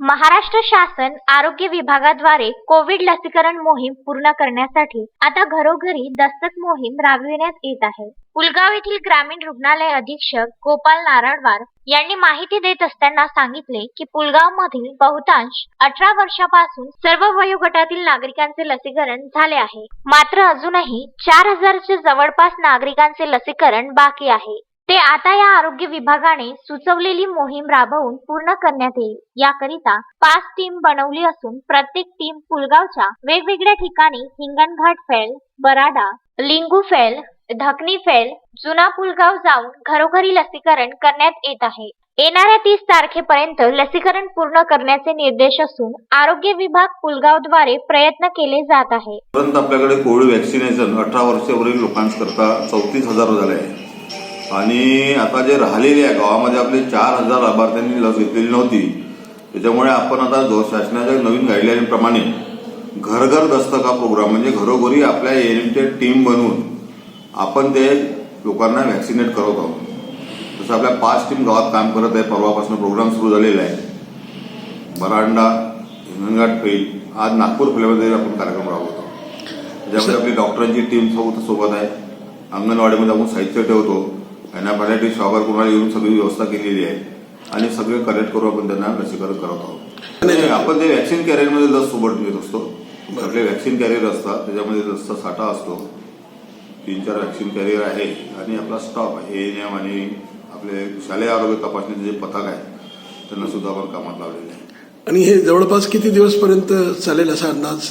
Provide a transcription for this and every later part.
महाराष्ट्र शासन आरोग्य विभागाद्वारे कोविड लसीकरण मोहीम पूर्ण करण्यासाठी आता घरोघरी दस्तक मोहीम राबविण्यात येत आहे. पुलगाव येथील ग्रामीण रुग्णालय अधीक्षक गोपाल नारळवार यांनी माहिती देत असताना सांगितले की पुलगाव मधील बहुतांश अठरा वर्षापासून सर्व वयोगटातील नागरिकांचे लसीकरण झाले आहे. मात्र अजूनही चार हजारच्या जवळपास नागरिकांचे लसीकरण बाकी आहे. ते आता या आरोग्य विभागाने सुचवलेली मोहीम राबवून पूर्ण करण्यात येईल. याकरिता पाच टीम बनवली असून प्रत्येक टीम पुलगावच्या वेगवेगळ्या ठिकाणी हिंगणघाट फेल बराडा लिंगू फेल धकनी फेल जुना पुलगाव जाऊन घरोघरी लसीकरण करण्यात येत आहे. येणाऱ्या तीस तारखेपर्यंत लसीकरण पूर्ण करण्याचे निर्देश असून आरोग्य विभाग पुलगावद्वारे प्रयत्न केले जात आहे. आपल्याकडे कोविड व्हॅक्सिनेशन अठरा वर्षावरील लोकांकरता चौतीस हजार झाले आहे. आणि आता जे राहिलेले आहे गावामध्ये आपले चार हजार लाभार्थ्यांनी लस घेतलेली नव्हती. त्याच्यामुळे आपण आता जो शासनाच्या नवीन गाईडलाईनप्रमाणे घर घर दस्तक हा प्रोग्राम म्हणजे घरोघरी आपल्या एएनएमचे टीम बनवून आपण ते लोकांना व्हॅक्सिनेट करत आहोत. तसं आपल्या पाच टीम गावात काम करत आहे परवापासून प्रोग्राम सुरू झालेला आहे. बरांडा हिंगणघाट फेल आज नागपूर फेल्यामध्ये आपण कार्यक्रम राबवतो. त्याच्यामध्ये आपली डॉक्टरांची टीम सोबत सोबत आहे. अंगणवाडीमध्ये आपण साहित्य ठेवतो. यांना पॅलेटिव्ह शॉवर कोणाला येऊन सगळी व्यवस्था केलेली आहे. आणि सगळे कलेक्ट करून आपण त्यांना लसीकरण करत आहोत. आपण ते व्हॅक्सिन कॅरियरमध्ये लस सोबत घेत असतो आपले व्हॅक्सिन कॅरियर असतात त्याच्यामध्ये लसचा साठा असतो. तीन चार व्हॅक्सिन कॅरियर आहे आणि आपला स्टॉप आहे एन एम आणि आपले शालेय आरोग्य तपासणीचे जे पथक आहे त्यांना सुद्धा आपण कामात लावलेले आहे. आणि हे जवळपास किती दिवसपर्यंत चालेल असा अंदाज?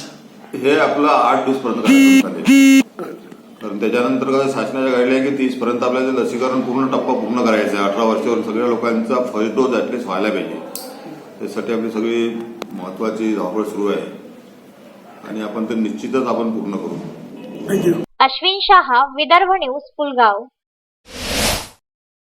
हे आपलं आठ दिवस पर्यंत कार्यक्रम चालेल. कारण त्याच्यानंतर कसं शासनाच्या गाईडलाईन की तीस पर्यंत आपल्याला लसीकरण पूर्ण टप्पा पूर्ण करायचा आहे. अठरा वर्षावर सगळ्या लोकांचा फर्स्ट डोस ऍटलीस्ट व्हायला पाहिजे. त्यासाठी आपली सगळी महत्वाची धावपळ सुरू आहे. आणि आपण ते निश्चितच आपण पूर्ण करू. Thank you Ashwin Shah Vidarbha news Pulgaon.